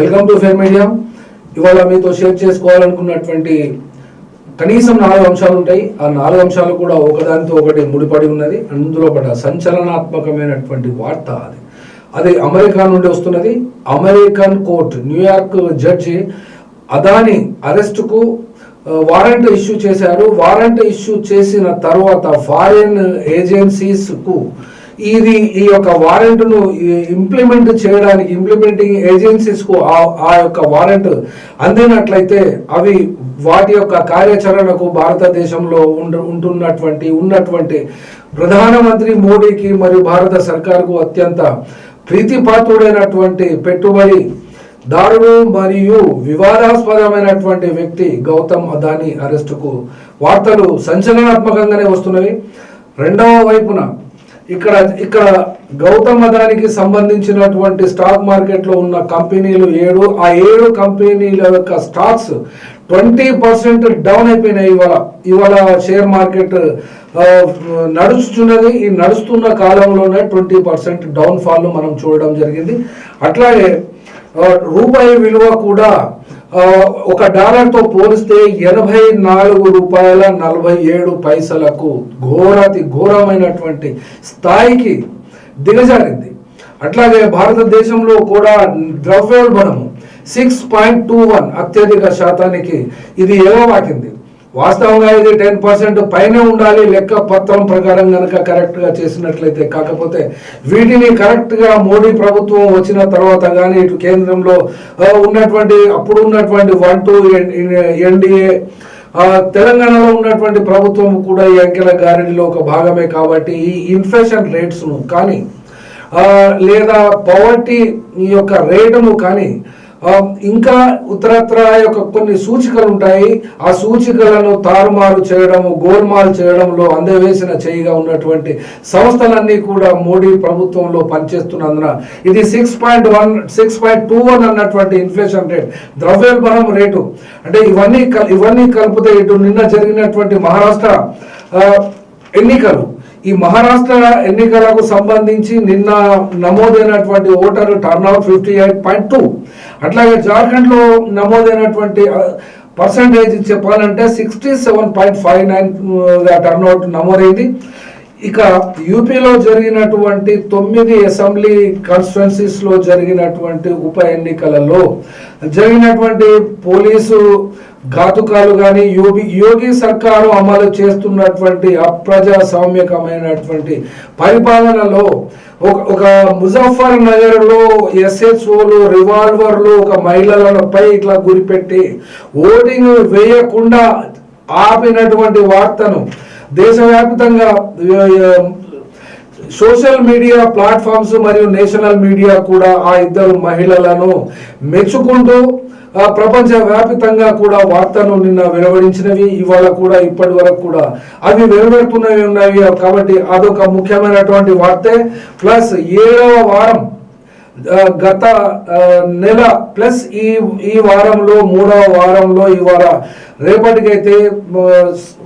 Welcome to fair media. ఇవాళ మీతో share చేసుకోవాలనుకున్నటువంటి కనీసం నాలుగు అంశాలు ఉంటాయి. ఆ నాలుగు అంశాలు కూడా ఒకదానితో ఒకటి ముడిపడి ఉన్నది. అందులో పడ్డ సంచలనాత్మకమైనటువంటి వార్త అది. అది అమెరికా నుండి వస్తున్నది. American court New York judge Adani అరెస్టుకు వారెంట్ ఇష్యూ చేశారు. వారెంట్ ఇష్యూ చేసిన తర్వాత ఫారిన్ ఏజెన్సీస్కు ఇది ఈ యొక్క వారెంట్ను ఇంప్లిమెంట్ చేయడానికి ఇంప్లిమెంటింగ్ ఏజెన్సీస్కు ఆ- ఆ యొక్క వారెంట్ అందినట్లయితే అవి వాటి యొక్క కార్యాచరణకు భారతదేశంలో ఉంటున్నటువంటి ఉన్నటువంటి ప్రధానమంత్రి మోడీకి మరియు భారత సర్కార్కు అత్యంత ప్రీతిపాత్రుడైనటువంటి పెట్టుబడి దారుడు మరియు వివాదాస్పదమైనటువంటి వ్యక్తి గౌతమ్ అదాని అరెస్టుకు వార్తలు సంచలనాత్మకంగానే వస్తున్నవి. రెండవ వైపున ఇక్కడ ఇక్కడ గౌతమ్ అదానికి సంబంధించినటువంటి స్టాక్ మార్కెట్లో ఉన్న కంపెనీలు ఏడు. ఆ ఏడు కంపెనీల యొక్క స్టాక్స్ ట్వంటీ పర్సెంట్ డౌన్ అయిపోయినాయి ఇవాళ. ఇవాళ షేర్ మార్కెట్ నడుస్తున్నది. ఈ నడుస్తున్న కాలంలోనే ట్వంటీ పర్సెంట్ డౌన్ ఫాల్ మనం చూడడం జరిగింది. అట్లాగే రూపాయి విలువ కూడా ఒక డాలర్తో పోలిస్తే ఎనభై నాలుగు రూపాయల నలభై ఏడు పైసలకు ఘోరాతి ఘోరమైనటువంటి స్థాయికి దిగజారింది. అట్లాగే భారతదేశంలో కూడా ద్రవ్యోల్బణము సిక్స్ పాయింట్ టూ వన్ అత్యధిక శాతానికి ఇది ఎగవాకింది. వాస్తవంగా ఇది టెన్ పర్సెంట్ పైన ఉండాలి లెక్క పత్రం ప్రకారం కనుక కరెక్ట్గా చేసినట్లయితే. కాకపోతే వీటిని కరెక్ట్గా మోడీ ప్రభుత్వం వచ్చిన తర్వాత కానీ ఇటు కేంద్రంలో ఉన్నటువంటి అప్పుడు ఉన్నటువంటి వన్ టూ ఎన్డీఏ తెలంగాణలో ఉన్నటువంటి ప్రభుత్వం కూడా ఈ అంకెల గారిడిలో ఒక భాగమే కాబట్టి ఈ ఇన్ఫ్లేషన్ రేట్స్ను కానీ లేదా పవర్టీ ఈ యొక్క రేటును కానీ Um, ఇంకా ఉత్తరత్ర యొక్క కొన్ని సూచికలు ఉంటాయి ఆ సూచికలను తారుమారు చేయడము గోల్మాల్ చేయడంలో అందవేసిన చేయిగా ఉన్నటువంటి సంస్థలన్నీ కూడా మోడీ ప్రభుత్వంలో పనిచేస్తున్నందున ఇది six point one six point two one అన్నటువంటి ఇన్ఫ్లేషన్ రేట్ ద్రవ్యోల్బణం రేటు. అంటే ఇవన్నీ ఇవన్నీ కలిపితే ఇటు నిన్న జరిగినటువంటి మహారాష్ట్ర ఎన్నికలు. ఈ మహారాష్ట్ర ఎన్నికలకు సంబంధించి నిన్న నమోదైనటువంటి voter turnout fifty eight point two అట్లాగే జార్ఖండ్లో నమోదైనటువంటి పర్సంటేజ్ చెప్పాలంటే sixty seven point five nine turnout నమోదైంది. ఇక యూపీలో జరిగినటువంటి తొమ్మిది అసెంబ్లీ కాన్స్టిట్యున్సీస్లో జరిగినటువంటి ఉప ఎన్నికలలో జరిగినటువంటి పోలీసు ఘాతుకాలు కానీ యోగి యోగి సర్కారు అమలు చేస్తున్నటువంటి అప్రజాస్వామ్యకమైనటువంటి పరిపాలనలో ఒక ఒక ముజఫర్ నగర్లో ఎస్హెచ్ఓలు రివాల్వర్లు ఒక మహిళలపై ఇట్లా గురిపెట్టి ఓటింగ్ వేయకుండా ఆపినటువంటి వార్తను దేశవ్యాప్తంగా సోషల్ మీడియా ప్లాట్ఫామ్స్ మరియు నేషనల్ మీడియా కూడా ఆ ఇద్దరు మహిళలను మెచ్చుకుంటూ ప్రపంచవ్యాప్తంగా ప్రపంచ కూడా వార్తను నిన్న వెలువడించినవి ఇవాళ కూడా ఇప్పటి వరకు కూడా. అవి వెలువడుతున్నవి ఉన్నవి కాబట్టి అదొక ముఖ్యమైనటువంటి వార్తే. ప్లస్ ఏడవ వారం గత నెల ప్లస్ ఈ ఈ వారంలో మూడవ వారంలో ఇవాళ రేపటికైతే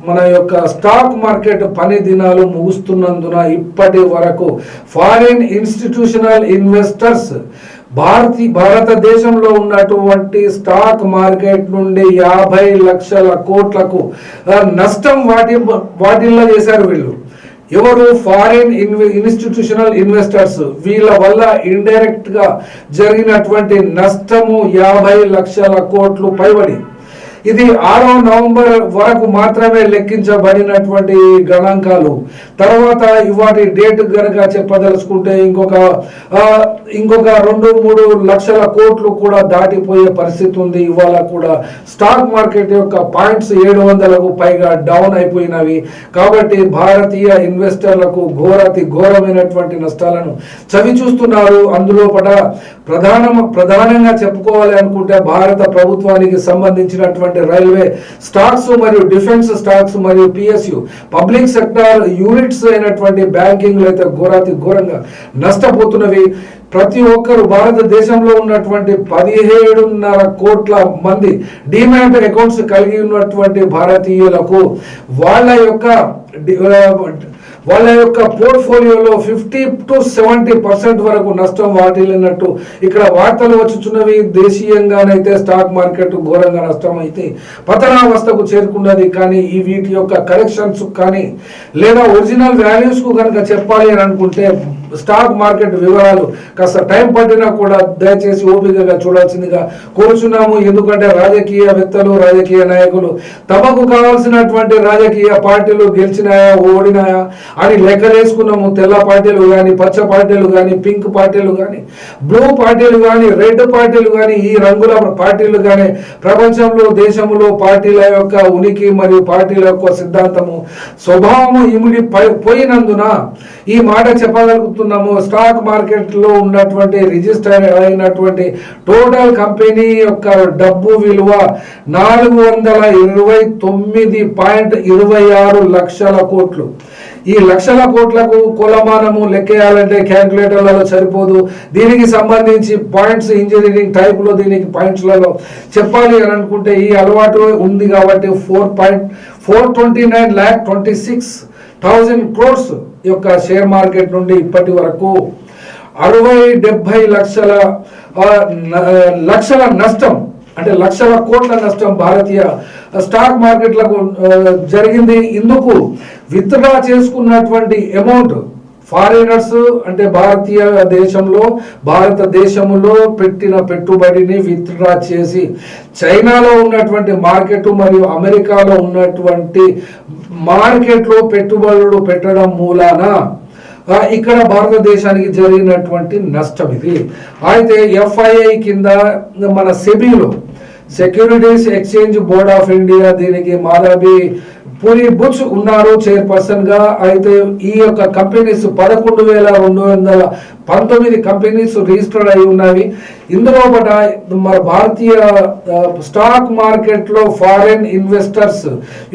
మన యొక్క స్టాక్ మార్కెట్ పని దినాలు ముగుస్తున్నందున ఇప్పటి వరకు ఫారిన్ ఇన్స్టిట్యూషనల్ ఇన్వెస్టర్స్ భారతీ భారతదేశంలో ఉన్నటువంటి స్టాక్ మార్కెట్ నుండి యాభై లక్షల కోట్లకు నష్టం వాటి వాటిల్లో చేశారు వీళ్ళు. ఎవరు? ఫారిన్ ఇన్స్టిట్యూషనల్ ఇన్వెస్టర్స్ వీళ్ళ వల్ల ఇండైరెక్ట్గా జరిగినటువంటి నష్టము యాభై లక్షల కోట్లు పైబడి. ఇది ఆరో నవంబర్ వరకు మాత్రమే లెక్కించబడినటువంటి గణాంకాలు. తర్వాత ఇవాటి డేట్ గనక చెప్పదలుచుకుంటే ఇంకొక ఇంకొక రెండు మూడు లక్షల కోట్లు కూడా దాటిపోయే పరిస్థితి ఉంది. ఇవాళ కూడా స్టాక్ మార్కెట్ యొక్క పాయింట్స్ ఏడు వందలకు పైగా డౌన్ అయిపోయినవి. కాబట్టి భారతీయ ఇన్వెస్టర్లకు ఘోరతి ఘోరమైనటువంటి నష్టాలను చవి చూస్తున్నారు. అందులో పట ప్రధాన ప్రధానంగా చెప్పుకోవాలి అనుకుంటే భారత ప్రభుత్వానికి సంబంధించినటువంటి రైల్వే స్టాక్స్ మరియు డిఫెన్స్ స్టాక్స్ మరియు పిఎస్యు. పబ్లిక్ సెక్టార్ యూనిట్స్ అయినటువంటి బ్యాంకింగ్ అయితే ఘోరాతి ఘోరంగా నష్టపోతున్నవి. ప్రతి ఒక్కరు భారతదేశంలో ఉన్నటువంటి పదిహేడున్నర కోట్ల మంది డిమాట్ అకౌంట్స్ కలిగి ఉన్నటువంటి భారతీయులకు వాళ్ళ యొక్క వాళ్ళ యొక్క పోర్ట్ఫోలియోలో ఫిఫ్టీ టు సెవెంటీ పర్సెంట్ వరకు నష్టం వాటిల్లినట్టు ఇక్కడ వార్తలు వచ్చుచున్నవి. దేశీయంగానైతే స్టాక్ మార్కెట్ ఘోరంగా నష్టం అయితే పతనావస్థకు చేరుకున్నది. కానీ ఈ వీటి యొక్క కరెక్షన్స్ కానీ లేదా ఒరిజినల్ వాల్యూస్కు కనుక చెప్పాలి అని అనుకుంటే స్టాక్ మార్కెట్ వివరాలు కాస్త టైం పట్టినా కూడా దయచేసి ఓపికగా చూడాల్సిందిగా కోరుచున్నాము. ఎందుకంటే రాజకీయవేత్తలు రాజకీయ నాయకులు తమకు కావాల్సినటువంటి రాజకీయ పార్టీలు గెలిచినాయా ఓడినాయా అని లెక్కలేసుకున్నాము. తెల్ల పార్టీలు కానీ పచ్చ పార్టీలు కానీ పింక్ పార్టీలు కానీ బ్లూ పార్టీలు కానీ రెడ్ పార్టీలు కానీ ఈ రంగుల పార్టీలు కానీ ప్రపంచంలో దేశంలో పార్టీల యొక్క ఉనికి మరియు పార్టీల యొక్క సిద్ధాంతము స్వభావము ఇమిడి పై- పోయినందున ఈ మాట చెప్పగలుగుతున్నాము. స్టాక్ మార్కెట్లో ఉన్నటువంటి రిజిస్టర్ అయినటువంటి టోటల్ కంపెనీ యొక్క డబ్బు విలువ నాలుగు వందల ఇరవై తొమ్మిది పాయింట్ ఇరవై ఆరు లక్షల కోట్లు. ఈ లక్షల కోట్లకు కులమానము లెక్కేయాలంటే క్యాల్కులేటర్లలో సరిపోదు. దీనికి సంబంధించి పాయింట్స్ ఇంజనీరింగ్ టైప్లో దీనికి పాయింట్స్లలో చెప్పాలి అని అనుకుంటే ఈ అలవాటు ఉంది కాబట్టి four point four twenty nine lakh twenty six thousand crores యొక్క షేర్ మార్కెట్ నుండి ఇప్పటి వరకు అరవై డెబ్బై లక్షల ఆ, న- లక్షల నష్టం అంటే లక్షల కోట్ల నష్టం భారతీయ స్టాక్ మార్కెట్లకు జరిగింది. ఇందుకు విత్డ్రా చేసుకున్నటువంటి అమౌంట్ ఫారినర్స్ అంటే భారతీయ దేశంలో భారతదేశంలో పెట్టిన పెట్టుబడిని విత్డ్రా చేసి చైనాలో ఉన్నటువంటి మార్కెట్ మరియు అమెరికాలో ఉన్నటువంటి మార్కెట్లో పెట్టుబడులు పెట్టడం మూలాన ఇక్కడ భారతదేశానికి జరిగినటువంటి నష్టం ఇది. అయితే ఎఫ్ఐఐ కింద మన సెబీలో securities exchange board of India దీనికి మాధవి పూరి బుచ్ ఉన్నారు చైర్పర్సన్గా అయితే ఈ యొక్క కంపెనీస్ పదకొండు వేల రెండు వందల పంతొమ్మిది కంపెనీస్ రిజిస్టర్డ్ అయి ఉన్నవి. ఇందులో పట మన భారతీయ స్టాక్ మార్కెట్లో ఫారెన్ ఇన్వెస్టర్స్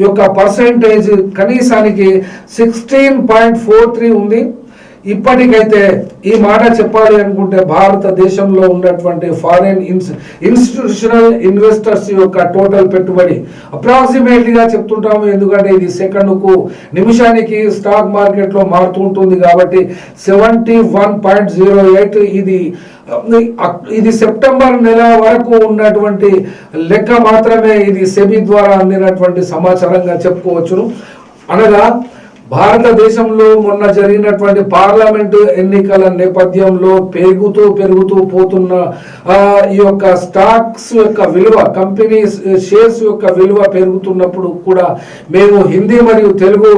యొక్క పర్సెంటేజ్ కనీసానికి సిక్స్టీన్ పాయింట్ ఫోర్ త్రీ ఉంది. ఇప్పటికైతే ఈ మాట చెప్పాలి అనుకుంటే భారతదేశంలో ఉన్నటువంటి ఫారిన్ ఇన్స్ ఇన్స్టిట్యూషనల్ ఇన్వెస్టర్స్ యొక్క టోటల్ పెట్టుబడి అప్రాక్సిమేట్లీగా చెప్తుంటాము. ఎందుకంటే ఇది సెకండ్కు నిమిషానికి స్టాక్ మార్కెట్లో మారుతుంటుంది కాబట్టి seventy one point zero eight ఇది ఇది సెప్టెంబర్ నెల వరకు ఉన్నటువంటి లెక్క మాత్రమే ఇది సెబీ ద్వారా అందినటువంటి సమాచారంగా చెప్పుకోవచ్చును. అనగా భారతదేశంలో మొన్న జరిగినటువంటి పార్లమెంటు ఎన్నికల నేపథ్యంలో పెరుగుతూ పెరుగుతూ పోతున్న ఆ, ఈ యొక్క స్టాక్స్ యొక్క విలువ కంపెనీ షేర్స్ యొక్క విలువ పెరుగుతున్నప్పుడు కూడా మేము హిందీ మరియు తెలుగు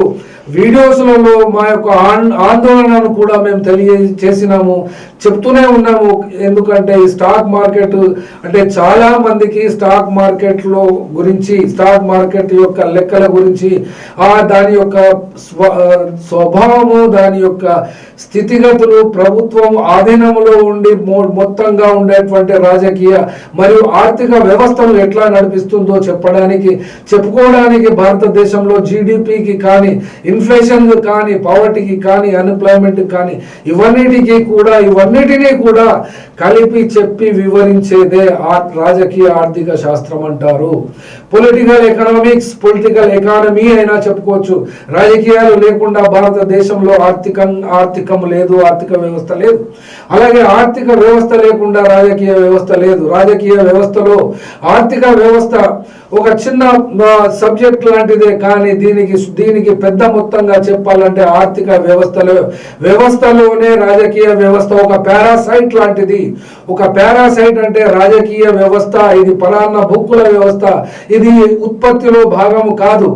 వీడియోస్లలో మా యొక్క ఆన్- ఆందోళనను కూడా మేము తెలియజేసినాము చెప్తూనే ఉన్నాము. ఎందుకంటే ఈ స్టాక్ మార్కెట్ అంటే చాలా మందికి స్టాక్ మార్కెట్లో గురించి స్టాక్ మార్కెట్ యొక్క లెక్కల గురించి ఆ దాని యొక్క స్వ స్వభావము దాని యొక్క స్థితిగతులు ప్రభుత్వం ఆధీనంలో ఉండి మొత్తంగా ఉండేటువంటి రాజకీయ మరియు ఆర్థిక వ్యవస్థను ఎట్లా నడిపిస్తుందో చెప్పడానికి చెప్పుకోవడానికి భారతదేశంలో జీడిపికి కానీ ఇన్ఫ్లేషన్ కానీ పవర్టీకి కానీ అన్ఎంప్లాయ్మెంట్ కానీ ఇవన్నిటికీ కూడా ఇవన్నిటినీ కూడా కలిపి చెప్పి వివరించేదే ఆ రాజకీయ ఆర్థిక శాస్త్రం అంటారు. పొలిటికల్ ఎకనామిక్స్ పొలిటికల్ ఎకానమీ అయినా చెప్పుకోవచ్చు. రాజకీయాలు లేకుండా భారతదేశంలో ఆర్థికం ఆర్థికం లేదు ఆర్థిక వ్యవస్థ లేదు. అలాగే ఆర్థిక వ్యవస్థ లేకుండా రాజకీయ వ్యవస్థ లేదు. రాజకీయ వ్యవస్థలో ఆర్థిక వ్యవస్థ ఒక చిన్న సబ్జెక్ట్ లాంటిదే కానీ దీనికి దీనికి పెద్ద మొత్తంగా చెప్పాలంటే ఆర్థిక వ్యవస్థలో వ్యవస్థలోనే రాజకీయ వ్యవస్థ ఒక పారాసైట్ లాంటిది. ఒక పారాసైట్ అంటే రాజకీయ వ్యవస్థ ఇది పరాన్న బుక్కుల వ్యవస్థ ఇది ఉత్పత్తిలో భాగము కాదు.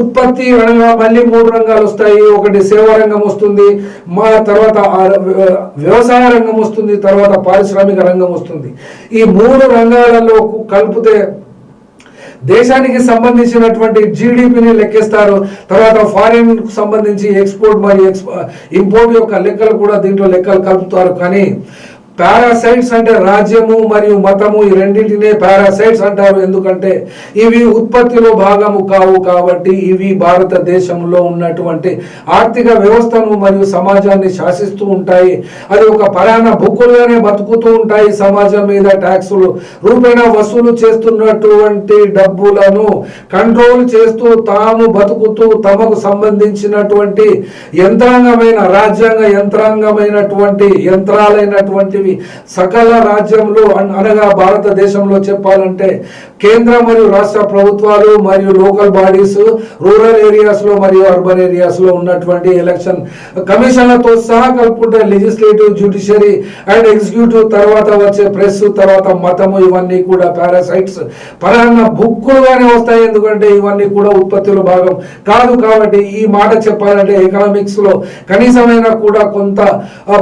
ఉత్పత్తి అనగా మళ్ళీ మూడు రంగాలు వస్తాయి. ఒకటి సేవా రంగం వస్తుంది మా తర్వాత వ్యవసాయ రంగం వస్తుంది తర్వాత పారిశ్రామిక రంగం వస్తుంది. ఈ మూడు రంగాలలో కలిపితే దేశానికి సంబంధించినటువంటి జీడిపిని లెక్కిస్తారు. తర్వాత ఫారిన్కు సంబంధించి ఎక్స్పోర్ట్ మరియు ఇంపోర్ట్ యొక్క లెక్కలు కూడా దీంట్లో లెక్కలు కలుపుతారు. కానీ పారాసైట్స్ అంటే రాజ్యము మరియు మతము ఈ రెండింటినే పారాసైట్స్ అంటారు. ఎందుకంటే ఇవి ఉత్పత్తిలో భాగము కావు కాబట్టి ఇవి భారతదేశంలో ఉన్నటువంటి ఆర్థిక వ్యవస్థను మరియు సమాజాన్ని శాసిస్తూ ఉంటాయి. అది ఒక పరాణ బుక్కులుగానే బతుకుతూ ఉంటాయి. సమాజం మీద ట్యాక్సులు రూపేణ వసూలు చేస్తున్నటువంటి డబ్బులను కంట్రోల్ చేస్తూ తాము బతుకుతూ తమకు సంబంధించినటువంటి యంత్రాంగమైన రాజ్యాంగ యంత్రాంగమైనటువంటి యంత్రాలైనటువంటివి సకల రాజ్యంలో అనగా భారతదేశంలో చెప్పాలంటే కేంద్ర మరియు రాష్ట్ర ప్రభుత్వాలు మరియు లోకల్ బాడీస్ రూరల్ ఏరియాస్లో మరియు అర్బన్ ఏరియాస్లో ఉన్నటువంటి ఎలక్షన్ కమిషన్లతో సహా కలుపుకుంటే లెజిస్లేటివ్ జ్యుడిషియరీ అండ్ ఎగ్జిక్యూటివ్ తర్వాత వచ్చే ప్రెస్ తర్వాత మతము ఇవన్నీ కూడా పారాసైట్స్ పరాన్న బుక్కులుగానే వస్తాయి ఎందుకంటే ఇవన్నీ కూడా ఉత్పత్తుల భాగం కాదు కాబట్టి ఈ మాట చెప్పాలంటే ఎకనామిక్స్లో కనీసమైన కూడా కొంత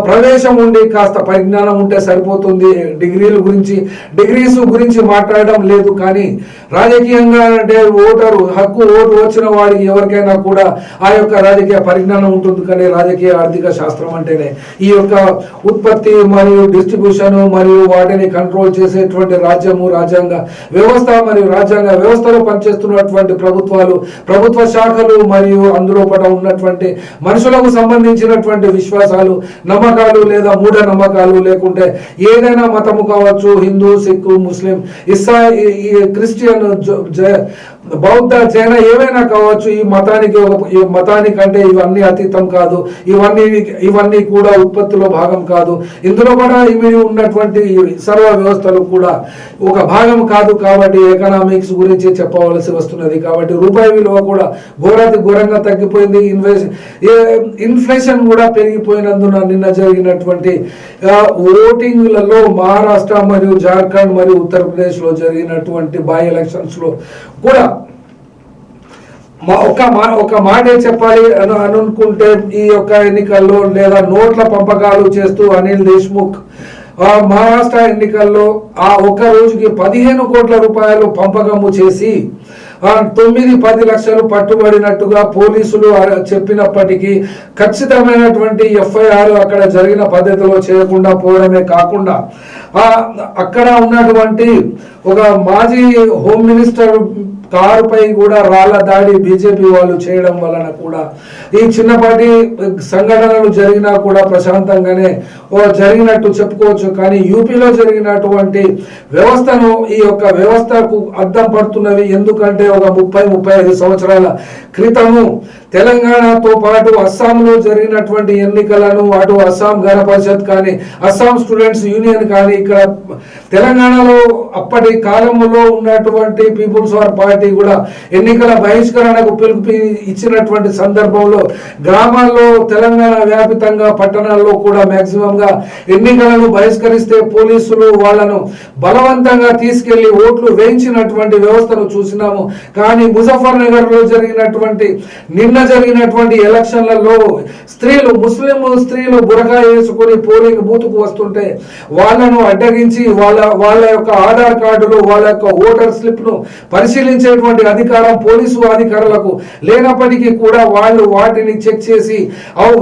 ప్రవేశం ఉండి కాస్త పరిజ్ఞానం ఉంటే సరిపోతుంది. డిగ్రీల గురించి డిగ్రీస్ గురించి మాట్లాడడం లేదు కానీ రాజకీయంగా అంటే ఓటరు హక్కు ఓటు వచ్చిన వాడికి ఎవరికైనా కూడా ఆ యొక్క రాజకీయ పరిజ్ఞానం ఉంటుంది కానీ రాజకీయ ఆర్థిక శాస్త్రం అంటేనే ఈ యొక్క ఉత్పత్తి మరియు డిస్ట్రిబ్యూషన్ మరియు వాటిని కంట్రోల్ చేసేటువంటి రాజ్యము రాజ్యాంగ వ్యవస్థ మరియు రాజ్యాంగ వ్యవస్థలో పనిచేస్తున్నటువంటి ప్రభుత్వాలు ప్రభుత్వ శాఖలు మరియు అందులో పట ఉన్నటువంటి మనుషులకు సంబంధించినటువంటి విశ్వాసాలు నమ్మకాలు లేదా మూఢ నమ్మకాలు లేదా లేకుంటే ఏదైనా మతము కావచ్చు హిందూ సిక్కు ముస్లిం ఇస్సా ఈ క్రిస్టియన్ జ- జ- బౌద్ధ జైన ఏవైనా కావచ్చు ఈ మతానికి ఈ మతానికంటే ఇవన్నీ అతీతం కాదు ఇవన్నీ ఇవన్నీ కూడా ఉత్పత్తిలో భాగం కాదు. ఇందులో కూడా ఇవి ఉన్నటువంటి సర్వ వ్యవస్థలు కూడా ఒక భాగం కాదు కాబట్టి ఎకనామిక్స్ గురించి చెప్పవలసి వస్తున్నది కాబట్టి రూపాయి విలువ కూడా ఘోరాతి ఘోరంగా తగ్గిపోయింది. ఇన్వెస్ట్ ఇన్ఫ్లేషన్ కూడా పెరిగిపోయినందున నిన్న జరిగినటువంటి ఓటింగ్లలో మహారాష్ట్ర మరియు జార్ఖండ్ మరియు ఉత్తరప్రదేశ్లో జరిగినటువంటి బై ఎలక్షన్స్లో కూడా మా- ఒక మా ఒక మాటే చెప్పాలి అని అనుకుంటే ఈ యొక్క ఎన్నికల్లో లేదా నోట్ల పంపకాలు చేస్తూ అనిల్ దేశ్ముఖ్ ఆ మహారాష్ట్ర ఎన్నికల్లో ఆ ఒక్క రోజుకి పదిహేను కోట్ల రూపాయలు పంపకము చేసి తొమ్మిది పది లక్షలు పట్టుబడినట్టుగా పోలీసులు చెప్పినప్పటికీ ఖచ్చితమైనటువంటి ఎఫ్ఐఆర్ అక్కడ జరిగిన పద్ధతిలో చేయకుండా పోవడమే కాకుండా అక్కడ ఉన్నటువంటి ఒక మాజీ హోమ్ మినిస్టర్ కారుపై కూడా రాళ్ళ దాడి బీజేపీ వాళ్ళు చేయడం వలన కూడా ఈ చిన్నపాటి సంఘటనలు జరిగినా కూడా ప్రశాంతంగానే ఓ జరిగినట్టు చెప్పుకోవచ్చు. కానీ యూపీలో జరిగినటువంటి వ్యవస్థను ఈ యొక్క వ్యవస్థకు అద్దం పడుతున్నవి ఎందుకంటే ఒక ముప్పై ముప్పై ఐదు సంవత్సరాల క్రితము తెలంగాణతో పాటు అస్సాంలో జరిగినటువంటి ఎన్నికలను అటు అస్సాం గణ పరిషత్ కానీ అస్సాం స్టూడెంట్స్ యూనియన్ కానీ ఇక్కడ తెలంగాణలో అప్పటి కాలంలో ఉన్నటువంటి పీపుల్స్ వార్ పార్టీ కూడా ఎన్నికల బహిష్కరణకు పిలుపు ఇచ్చినటువంటి సందర్భంలో గ్రామాల్లో తెలంగాణ వ్యాపితంగా పట్టణాల్లో కూడా మ్యాక్సిమంగా ఎన్నికలను బహిష్కరిస్తే పోలీసులు వాళ్ళను బలవంతంగా తీసుకెళ్ళి ఓట్లు వేయించినటువంటి వ్యవస్థను చూసినాము. కానీ ముజఫర్ నగర్లో జరిగినటువంటి నిన్న జరిగినటువంటి ఎలక్షన్లలో స్త్రీలు ముస్లిం స్త్రీలు బురకా వేసుకొని పోలింగ్ బూత్కు వస్తుంటే వాళ్ళను అడ్డగించి వాళ్ళ వాళ్ళ యొక్క ఆధార్ కార్డులు వాళ్ళ యొక్క ఓటర్ స్లిప్ను పరిశీలించేటువంటి అధికారం పోలీసు అధికారులకు లేనప్పటికీ కూడా వాళ్ళు వాటిని చెక్ చేసి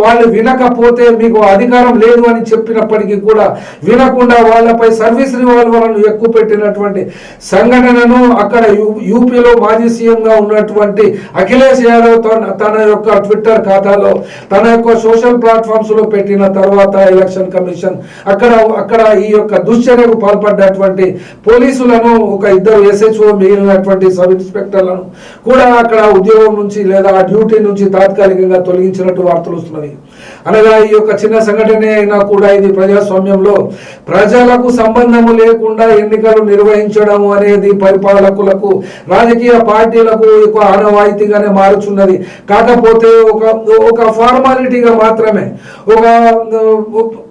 వాళ్ళు వినకపోతే మీకు అధికారం లేదు అని చెప్పినప్పటికీ కూడా వినకుండా వాళ్ళపై సర్వీస్ రివాల్వర్లను ఎక్కువ పెట్టినటువంటి సంఘటనను అక్కడ యూపీలో మాజీ సీఎంగా ఉన్నటువంటి అఖిలేష్ యాదవ్ తన తన యొక్క ట్విట్టర్ ఖాతాలో తన యొక్క సోషల్ ప్లాట్ఫామ్స్లో పెట్టిన తర్వాత ఎలక్షన్ కమిషన్ అక్కడ అక్కడ ఈ యొక్క దుశ్చర్యకు పాల్పడ్డటువంటి పోలీసులను ఒక ఇద్దరు ఎస్హెచ్ఓ మిగిలినటువంటి సబ్ ఇన్స్పెక్టర్లను కూడా అక్కడ ఉద్యోగం నుంచి లేదా ఆ డ్యూటీ నుంచి తాత్కాలికంగా తొలగించినట్టు వార్తలు వస్తున్నవి అనగా ఈ యొక్క చిన్న సంఘటన అయినా కూడా ఇది ప్రజాస్వామ్యంలో ప్రజలకు సంబంధము లేకుండా ఎన్నికలు నిర్వహించడం అనేది పరిపాలకులకు రాజకీయ పార్టీలకు ఎక్కువ ఆనవాయితీగానే మారుచున్నది. కాకపోతే ఒక ఒక ఫార్మాలిటీగా మాత్రమే. ఒక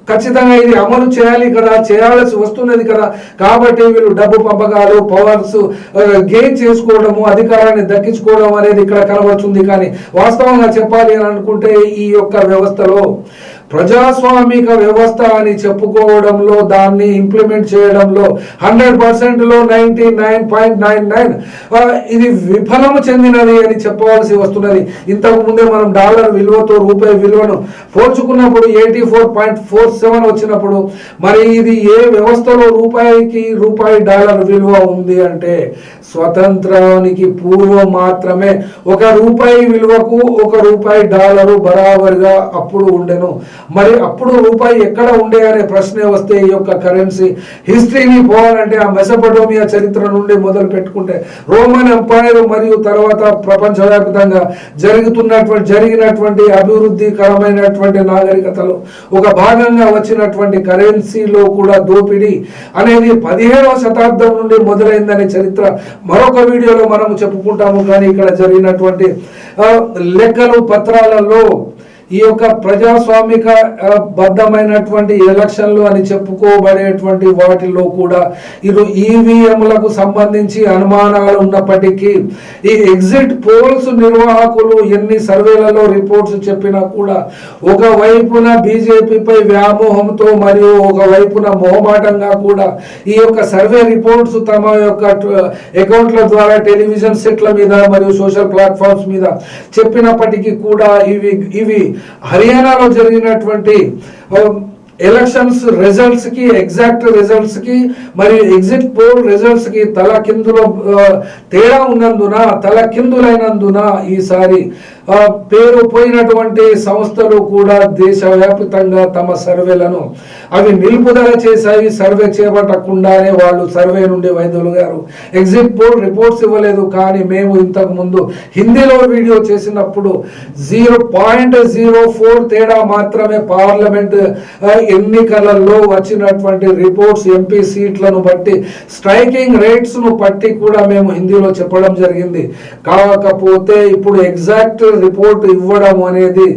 ఖచ్చితంగా ఇది అమలు చేయాలి కదా చేయాల్సి వస్తున్నది కదా కాబట్టి వీళ్ళు డబ్బు పంపకాలు పవర్స్ గెయిన్ చేసుకోవడము అధికారాన్ని దక్కించుకోవడం అనేది ఇక్కడ కనబడుతుంది. కానీ వాస్తవంగా చెప్పాలి అని అనుకుంటే ఈ యొక్క వ్యవస్థలో ప్రజాస్వామిక వ్యవస్థ అని చెప్పుకోవడంలో దాన్ని ఇంప్లిమెంట్ చేయడంలో హండ్రెడ్ పర్సెంట్లో ninety nine point nine nine ఇది విఫలము చెందినది అని చెప్పవలసి వస్తున్నది. ఇంతకు ముందే మనం డాలర్ విలువతో రూపాయి విలువను పోల్చుకున్నప్పుడు eighty four point four seven వచ్చినప్పుడు మరి ఇది ఏ వ్యవస్థలో రూపాయికి రూపాయి డాలర్ విలువ ఉంది అంటే స్వతంత్రానికి పూర్వం మాత్రమే ఒక రూపాయి విలువకు ఒక రూపాయి డాలరు బరాబర్గా అప్పుడు ఉండెను. మరి అప్పుడు రూపాయి ఎక్కడ ఉండే అనే ప్రశ్నే వస్తే ఈ యొక్క కరెన్సీ హిస్టరీని పోవాలంటే ఆ మెసపటోమియా చరిత్ర నుండి మొదలు పెట్టుకుంటే రోమన్ ఎంపైర్ మరియు తర్వాత ప్రపంచవ్యాప్తంగా జరుగుతున్నటువంటి జరిగినటువంటి అభివృద్ధికరమైనటువంటి నాగరికతలో ఒక భాగంగా వచ్చినటువంటి కరెన్సీలో కూడా దోపిడీ అనేది పదిహేడవ శతాబ్దం నుండి మొదలైందనే చరిత్ర మరొక వీడియోలో మనం చెప్పుకుంటాము. కానీ ఇక్కడ జరిగినటువంటి లెక్కలు పత్రాలలో ఈ యొక్క ప్రజాస్వామిక బద్ధమైనటువంటి ఎలక్షన్లు అని చెప్పుకోబడేటువంటి వాటిలో కూడా ఇది ఈవీఎంలకు సంబంధించి అనుమానాలు ఉన్నప్పటికీ ఈ ఎగ్జిట్ పోల్స్ నిర్వాహకులు ఎన్ని సర్వేలలో రిపోర్ట్స్ చెప్పినా కూడా ఒక వైపున బీజేపీపై వ్యామోహంతో మరియు ఒక వైపున మొహమాటంగా కూడా ఈ యొక్క సర్వే రిపోర్ట్స్ తమ యొక్క అకౌంట్ల ద్వారా టెలివిజన్ సెట్ల మీద మరియు సోషల్ ప్లాట్ఫామ్స్ మీద చెప్పినప్పటికీ కూడా ఇవి ఇవి హర్యానాలో జరిగినటువంటి um, ఎలక్షన్స్ రిజల్ట్స్కి ఎగ్జాక్ట్ రిజల్ట్స్కి మరియు ఎగ్జిట్ పోల్ రిజల్ట్స్కి తల కిందులో uh, తేడా ఉన్నందున తల కిందులైనందున ఈసారి పేరు పోయినటువంటి సంస్థలు కూడా దేశవ్యాప్తంగా తమ సర్వేలను అవి నిలుపుదల చేశాయి సర్వే చేపట్టకుండానే వాళ్ళు సర్వే నుండి వైద్యులు గారు ఎగ్జిట్ పోల్ రిపోర్ట్స్ ఇవ్వలేదు కానీ మేము ఇంతకుముందు హిందీలో వీడియో చేసినప్పుడు జీరో పాయింట్ జీరో ఫోర్ తేడా మాత్రమే పార్లమెంట్ ఎన్నికలలో వచ్చినటువంటి రిపోర్ట్స్ ఎంపీ సీట్లను బట్టి స్ట్రైకింగ్ రేట్స్ను బట్టి కూడా మేము హిందీలో చెప్పడం జరిగింది. కాకపోతే ఇప్పుడు ఎగ్జాక్ట్ రిపోర్ట్ ఇవ్వడం అనేది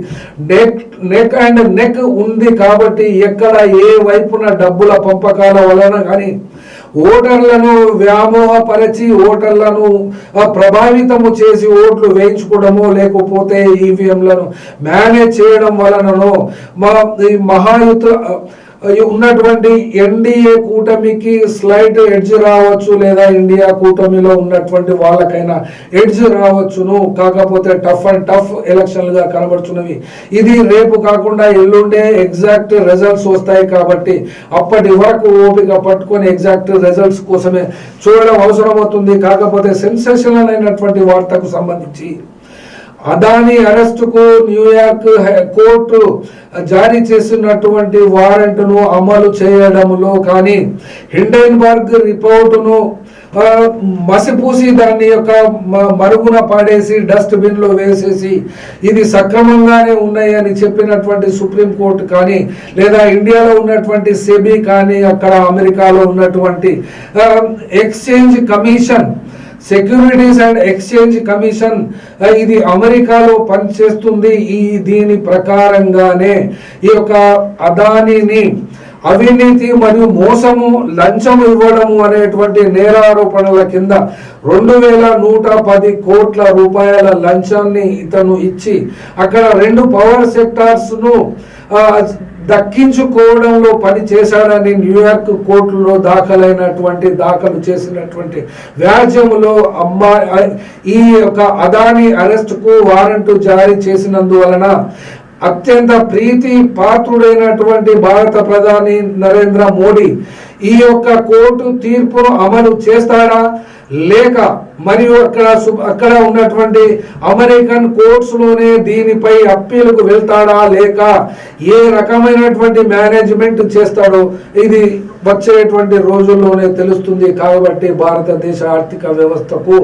నెక్ నెక్ అండ్ నెక్ ఉంది కాబట్టి ఎక్కడ ఏ వైపున డబ్బుల పంపకాల వలన కానీ ఓటర్లను వ్యామోహపరచి ఓటర్లను ప్రభావితము చేసి ఓట్లు వేయించుకోవడము లేకపోతే ఈవీఎంలను మేనేజ్ చేయడం వలననో మా ఈ మహాయుత ఉన్నటువంటి ఎన్డీఏ కూటమికి స్లైట్ ఎడ్జ్ రావచ్చు లేదా ఇండియా కూటమిలో ఉన్నటువంటి వాళ్ళకైనా ఎడ్జ్ రావచ్చును. కాకపోతే టఫ్ అండ్ టఫ్ ఎలక్షన్లుగా కనబడుతున్నవి ఇది రేపు కాకుండా ఎల్లుండే ఎగ్జాక్ట్ రిజల్ట్స్ వస్తాయి కాబట్టి అప్పటి వరకు ఓపిక పట్టుకొని ఎగ్జాక్ట్ రిజల్ట్స్ కోసమే చూడడం అవసరం అవుతుంది కాకపోతే సెన్సేషనల్ అయినటువంటి వార్తకు సంబంధించి అదాని అరెస్టుకు న్యూయార్క్ కోర్టు జారీ చేసినటువంటి వారెంట్ను అమలు చేయడంలో కానీ హిండెన్బర్గ్ రిపోర్టును మసిపూసి దాన్ని యొక్క మ- మరుగున పాడేసి డస్ట్బిన్లో వేసేసి ఇది సక్రమంగానే ఉన్నాయని చెప్పినటువంటి సుప్రీం కోర్టు కానీ లేదా ఇండియాలో ఉన్నటువంటి సెబీ కానీ అక్కడ అమెరికాలో ఉన్నటువంటి exchange commission securities and exchange commission ఇది అమెరికాలో పనిచేస్తుంది. ఈ దీని ప్రకారంగానే ఈ యొక్క అదానిని అవినీతి మరియు మోసము లంచం ఇవ్వడము అనేటువంటి నేరారోపణల కింద రెండు వేల నూట పది కోట్ల రూపాయల లంచాన్ని ఇతను ఇచ్చి అక్కడ రెండు పవర్ సెక్టార్స్ను దక్కించుకోవడంలో పని చేశాడని న్యూయార్క్ కోర్టులో దాఖలైనటువంటి దాఖలు చేసినటువంటి వ్యాజ్యములో అమ్మాయి ఈ యొక్క అదాని అరెస్ట్కు వారెంట్ జారీ చేసినందువలన అత్యంత ప్రీతి పాత్రుడైనటువంటి భారత ప్రధాని నరేంద్ర మోడీ ఈ యొక్క కోర్టు తీర్పును అమలు చేస్తాడా? లేక మరియు అక్కడ అక్కడ ఉన్నటువంటి అమెరికన్ కోర్ట్స్లోనే దీనిపై అప్పీలకు వెళ్తాడా? లేక ఏ రకమైనటువంటి మేనేజ్మెంట్ చేస్తాడో? ఇది వచ్చేటువంటి రోజుల్లోనే తెలుస్తుంది కాబట్టి భారతదేశ ఆర్థిక వ్యవస్థకు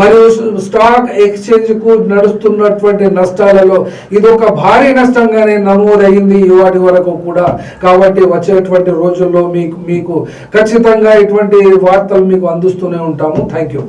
మరియు స్టాక్ ఎక్స్చేంజ్కు నడుస్తున్నటువంటి నష్టాలలో ఇది ఒక భారీ నష్టంగానే నమోదైంది ఇవాటి వరకు కూడా. కాబట్టి వచ్చేటువంటి రోజుల్లో మీకు మీకు ఖచ్చితంగా ఇటువంటి వార్తలు మీకు అందిస్తూనే ఉంటాము. Thank you